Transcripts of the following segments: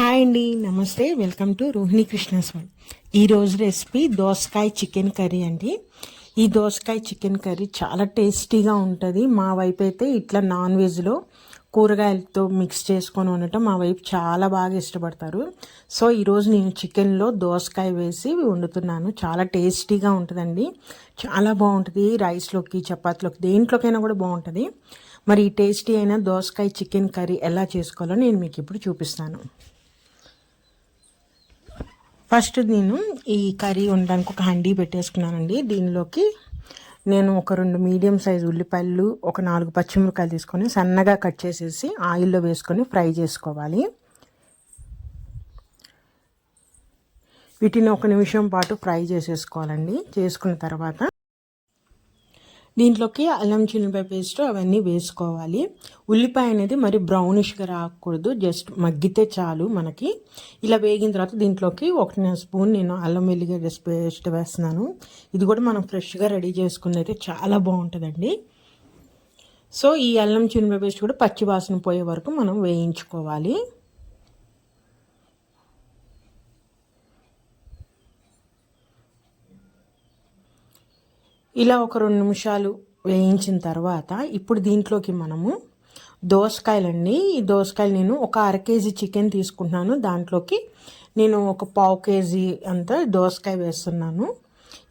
Hi అండి నమస్తే welcome to Rohini Krishnaswamy ఈరోజు రెసిపీ దోసకాయ చికెన్ కర్రీ అండి. ఈ దోసకాయ చికెన్ కర్రీ చాలా టేస్టీగా ఉంటుంది. మా వైపు అయితే ఇట్లా నాన్ వెజ్లో కూరగాయలతో మిక్స్ చేసుకొని ఉండటం మా వైపు చాలా బాగా ఇష్టపడతారు. సో ఈరోజు నేను చికెన్లో దోసకాయ వేసి వండుతున్నాను. చాలా టేస్టీగా ఉంటుందండి. చాలా బాగుంటుంది రైస్లోకి చపాతీలోకి దేంట్లోకైనా కూడా బాగుంటుంది. మరి ఈ టేస్టీ అయిన దోసకాయ చికెన్ కర్రీ ఎలా చేసుకోవాలో నేను మీకు ఇప్పుడు చూపిస్తాను. ఫస్ట్ నేను ఈ కర్రీ ఉండడానికి ఒక హండీ పెట్టేసుకున్నానండి. దీనిలోకి నేను ఒక రెండు మీడియం సైజు ఉల్లిపాయలు ఒక నాలుగు పచ్చిమిరకాయలు తీసుకొని సన్నగా కట్ చేసేసి ఆయిల్లో వేసుకొని ఫ్రై చేసుకోవాలి. వీటిని ఒక నిమిషం పాటు ఫ్రై చేసేసుకోవాలండి. చేసుకున్న తర్వాత దీంట్లోకి అల్లం చిల్లిపాయ పేస్ట్ అవన్నీ వేసుకోవాలి. ఉల్లిపాయ అనేది మరి బ్రౌనిష్గా రాకూడదు. జస్ట్ మగ్గితే చాలు మనకి. ఇలా వేగిన తర్వాత దీంట్లోకి ఒక స్పూన్ నేను అల్లం వెల్లిగడ్డ పేస్ట్ వేస్తున్నాను. ఇది కూడా మనం ఫ్రెష్గా రెడీ చేసుకున్నైతే చాలా బాగుంటుందండి. సో ఈ అల్లం చిల్లిపాయ పేస్ట్ కూడా పచ్చి వాసన పోయే వరకు మనం వేయించుకోవాలి. ఇలా ఒక రెండు నిమిషాలు వేయించిన తర్వాత ఇప్పుడు దీంట్లోకి మనము దోసకాయలండి. ఈ దోసకాయలు నేను ఒక అర కేజీ చికెన్ తీసుకుంటున్నాను. దాంట్లోకి నేను ఒక పావు కేజీ అంతా దోసకాయ వేస్తున్నాను.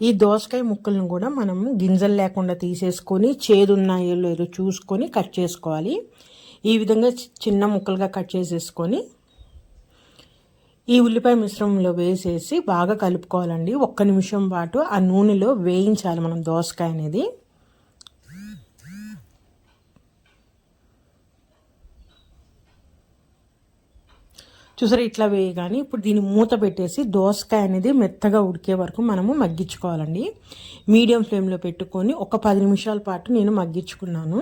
ఈ దోసకాయ ముక్కలను కూడా మనము గింజలు లేకుండా తీసేసుకొని చేదు ఉన్నాయో లేదో చూసుకొని కట్ చేసుకోవాలి. ఈ విధంగా చిన్న ముక్కలుగా కట్ చేసేసుకొని ఈ ఉల్లిపాయ మిశ్రమంలో వేసేసి బాగా కలుపుకోవాలండి. ఒక్క నిమిషం పాటు ఆ నూనెలో వేయించాలి మనం దోసకాయ అనేది. చూసారా ఇట్లా వేయగానే ఇప్పుడు దీన్ని మూత పెట్టేసి దోసకాయ అనేది మెత్తగా ఉడికే వరకు మనము మగ్గించుకోవాలండి. మీడియం ఫ్లేమ్లో పెట్టుకొని ఒక పది నిమిషాల పాటు నేను మగ్గించుకున్నాను.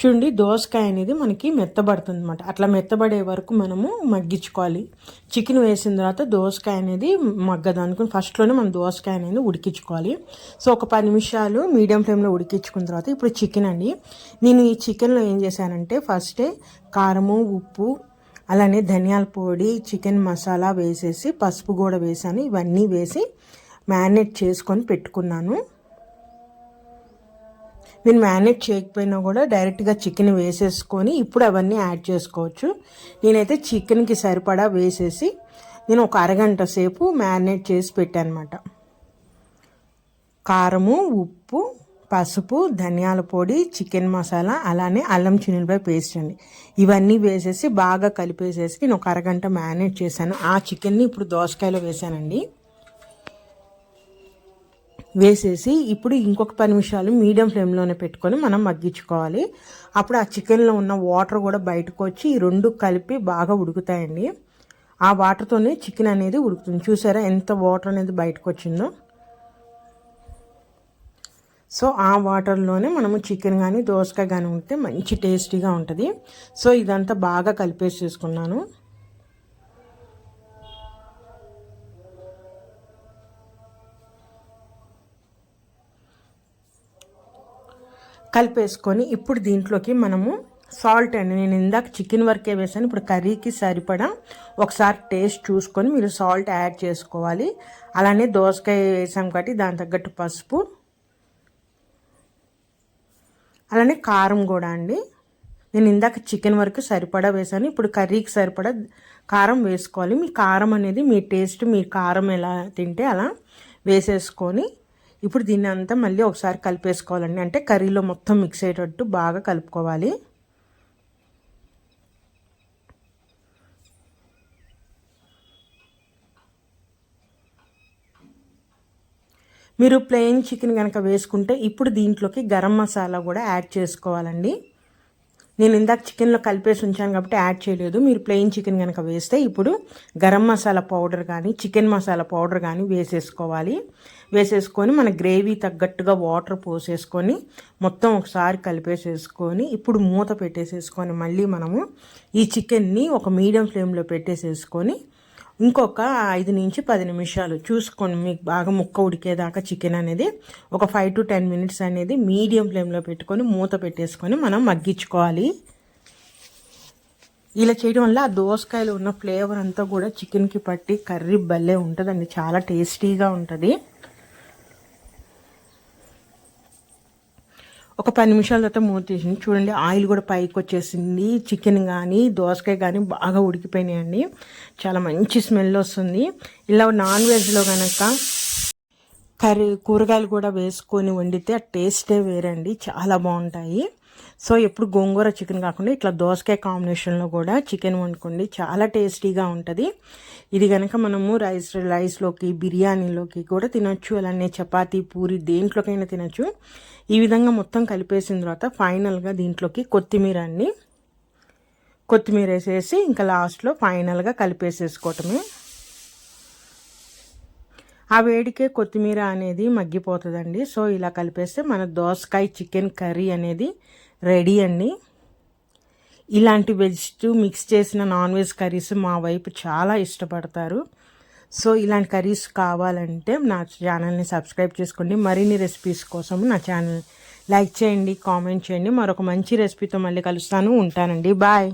చూడండి దోసకాయ అనేది మనకి మెత్తబడుతుంది అనమాట అట్లా మెత్తబడే వరకు మనము మగ్గించుకోవాలి. చికెన్ వేసిన తర్వాత దోసకాయ అనేది మగ్గదనుకుని ఫస్ట్లోనే మనం దోసకాయ అనేది ఉడికించుకోవాలి. సో ఒక పది నిమిషాలు మీడియం ఫ్లేమ్లో ఉడికించుకున్న తర్వాత ఇప్పుడు చికెన్ అండి. నేను ఈ చికెన్లో ఏం చేశానంటే ఫస్టే కారము ఉప్పు అలానే ధనియాల పొడి చికెన్ మసాలా వేసేసి పసుపు కూడా వేసాను. ఇవన్నీ వేసి మ్యారినేట్ చేసుకొని పెట్టుకున్నాను. నేను మ్యారినేట్ చేయకపోయినా కూడా డైరెక్ట్గా చికెన్ వేసేసుకొని ఇప్పుడు అవన్నీ యాడ్ చేసుకోవచ్చు. నేనైతే చికెన్కి సరిపడా వేసేసి నేను ఒక అరగంట సేపు మ్యారినేట్ చేసి పెట్టానమాట. కారము ఉప్పు పసుపు ధనియాల పొడి చికెన్ మసాలా అలానే అల్లం చిన్నులపై పేస్ట్ అండి. ఇవన్నీ వేసేసి బాగా కలిపేసేసి నేను ఒక అరగంట మ్యారినేట్ చేశాను. ఆ చికెన్ని ఇప్పుడు దోసకాయలో వేసానండి వేసేసి ఇప్పుడు ఇంకొక పది నిమిషాలు మీడియం ఫ్లేమ్లోనే పెట్టుకొని మనం మగ్గించుకోవాలి. అప్పుడు ఆ చికెన్లో ఉన్న వాటర్ కూడా బయటకు వచ్చి ఈ రెండు కలిపి బాగా ఉడుకుతాయండి. ఆ వాటర్తోనే చికెన్ అనేది ఉడుకుతుంది. చూసారా ఎంత వాటర్ అనేది బయటకు వచ్చిందో? సో ఆ వాటర్లోనే మనము చికెన్ కానీ దోసకాయ కానీ ఉంటే మంచి టేస్టీగా ఉంటుంది. సో ఇదంతా బాగా కలిపేసి చేసుకున్నాను. కలిపేసుకొని ఇప్పుడు దీంట్లోకి మనము సాల్ట్ అండి. నేను ఇందాక చికెన్ వరకే వేసాను. ఇప్పుడు కర్రీకి సరిపడా ఒకసారి టేస్ట్ చూసుకొని మీరు సాల్ట్ యాడ్ చేసుకోవాలి. అలానే దోసకాయ వేసాం కాబట్టి దాని తగ్గట్టు పసుపు. అలానే కారం కూడా అండి. నేను ఇందాక చికెన్ వరకు సరిపడా వేసాను. ఇప్పుడు కర్రీకి సరిపడా కారం వేసుకోవాలి. మీ కారం అనేది మీ టేస్ట్ మీ కారం ఎలా తింటే అలా వేసేసుకొని ఇప్పుడు దీన్ని అంతా మళ్ళీ ఒకసారి కలిపేసుకోవాలండి. అంటే కర్రీలో మొత్తం మిక్స్ అయ్యేటట్టు బాగా కలుపుకోవాలి. మీరు ప్లెయిన్ చికెన్ కనుక వేసుకుంటే ఇప్పుడు దీంట్లోకి గరం మసాలా కూడా యాడ్ చేసుకోవాలండి. నేను ఇందాక చికెన్లో కలిపేసి ఉంచాను కాబట్టి యాడ్ చేయలేదు. మీరు ప్లెయిన్ చికెన్ కనుక వేస్తే ఇప్పుడు గరం మసాలా పౌడర్ కానీ చికెన్ మసాలా పౌడర్ కానీ వేసేసుకోవాలి. వేసేసుకొని మన గ్రేవీ తగ్గట్టుగా వాటర్ పోసేసుకొని మొత్తం ఒకసారి కలిపేసేసుకొని ఇప్పుడు మూత పెట్టేసేసుకొని మళ్ళీ మనము ఈ చికెన్ని ఒక మీడియం ఫ్లేమ్లో పెట్టేసేసుకొని ఇంకొక ఐదు నుంచి పది నిమిషాలు చూసుకొని మీకు బాగా ముక్క ఉడికేదాకా చికెన్ అనేది ఒక ఫైవ్ టు టెన్ మినిట్స్ అనేది మీడియం ఫ్లేమ్లో పెట్టుకొని మూత పెట్టేసుకొని మనం మగ్గించుకోవాలి. ఇలా చేయడం వల్ల ఆ దోసకాయలు ఉన్న ఫ్లేవర్ అంతా కూడా చికెన్కి పట్టి కర్రీ భలే ఉంటుందండి చాలా టేస్టీగా ఉంటుంది. ఒక పది నిమిషాల తర్వాత మూత తీసింది. చూడండి ఆయిల్ కూడా పైకి వచ్చేసింది. చికెన్ కానీ దోసకాయ కానీ బాగా ఉడికిపోయినాయండి. చాలా మంచి స్మెల్ వస్తుంది. ఇలా నాన్ వెజ్లో కనుక కర్రీ కూరగాయలు కూడా వేసుకొని వండితే ఆ టేస్టే వేరండి. చాలా బాగుంటాయి. సో ఎప్పుడు గోంగూర చికెన్ కాకుండా ఇట్లా దోసకాయ కాంబినేషన్లో కూడా చికెన్ వండుకోండి. చాలా టేస్టీగా ఉంటుంది. ఇది కనుక మనము రైస్ రైస్లోకి బిర్యానీలోకి కూడా తినొచ్చు. అలానే చపాతీ పూరి దేంట్లోకైనా తినొచ్చు. ఈ విధంగా మొత్తం కలిపేసిన తర్వాత ఫైనల్గా దీంట్లోకి కొత్తిమీర అండి కొత్తిమీర వేసేసి ఇంకా లాస్ట్లో ఫైనల్గా కలిపేసేసుకోవటమే. ఆ వేడికే కొత్తిమీర అనేది మగ్గిపోతుందండి. సో ఇలా కలిపేస్తే మన దోసకాయ చికెన్ కర్రీ అనేది రెడీ అండి. ఇలాంటి వెజ్ మిక్స్ చేసిన నాన్ వెజ్ కర్రీస్ మా వైపు చాలా ఇష్టపడతారు. సో ఇలాంటి కర్రీస్ కావాలంటే నా ఛానల్ని సబ్స్క్రైబ్ చేసుకోండి. మరిన్ని రెసిపీస్ కోసం నా ఛానల్ లైక్ చేయండి కామెంట్ చేయండి. మరొక మంచి రెసిపీతో మళ్ళీ కలుస్తాను. ఉంటానండి. బాయ్.